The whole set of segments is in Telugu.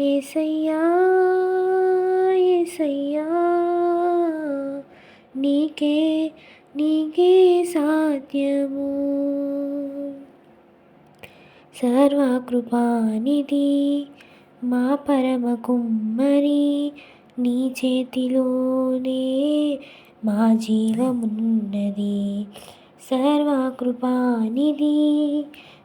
ఏసయ్యా ఏసయ్యా నీకే నీకే సాధ్యము. సర్వకృపానిధి మా పరమ కుమ్మరి నీ చేతిలోనే మా జీవమున్నది. సర్వకృపానిధి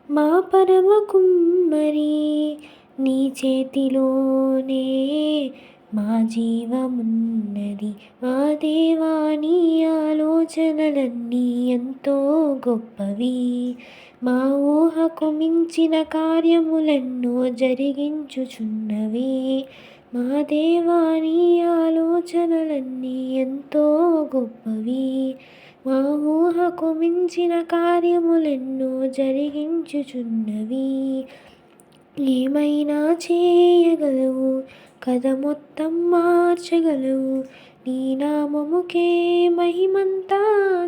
మా పరమ కుమ్మరి నీ చేతిలోనే మా జీవమున్నది. మా దేవాని ఆలోచనలన్నీ ఎంతో గొప్పవి. మా ఊహకు మించిన కార్యములెన్నో జరిగించుచున్నవి. మా దేవాని ఆలోచనలన్నీ ఎంతో గొప్పవి. మా ఊహకు మించిన కార్యములెన్నో జరిగించుచున్నవి. ఏమైనా చేయగలవు కథ మొత్తం మార్చగలవు. నీ నామముకే మహిమంతా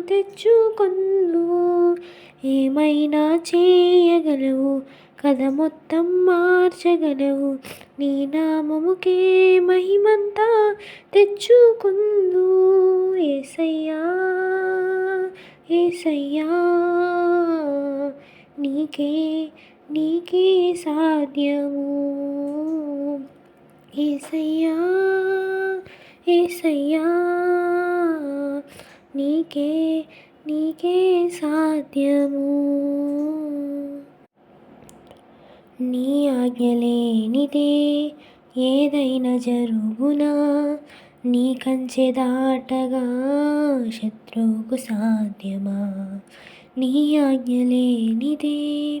తెచ్చుకొందు ఏమైనా చేయగలవు కథ మొత్తం మార్చగలవు. నీ నామముకే మహిమంతా తెచ్చుకుందు ఏసయ్యా ఏసయ్యా నీకే నీకే సాధ్యము. ఏసయ్యా ఏసయ్యా నీకే నీకే సాధ్యము. నీ ఆజ్ఞలేనిదే ఏదైనా జరుగునా? నీ కంచె దాటగా శత్రువుకు సాధ్యమా? నీ ఆజ్ఞలేనిదే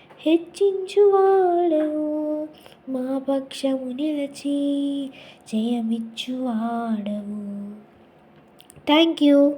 హెచ్చించువాడవు. మా పక్షము నిలచి జయమిచ్చువాడవు. Thank you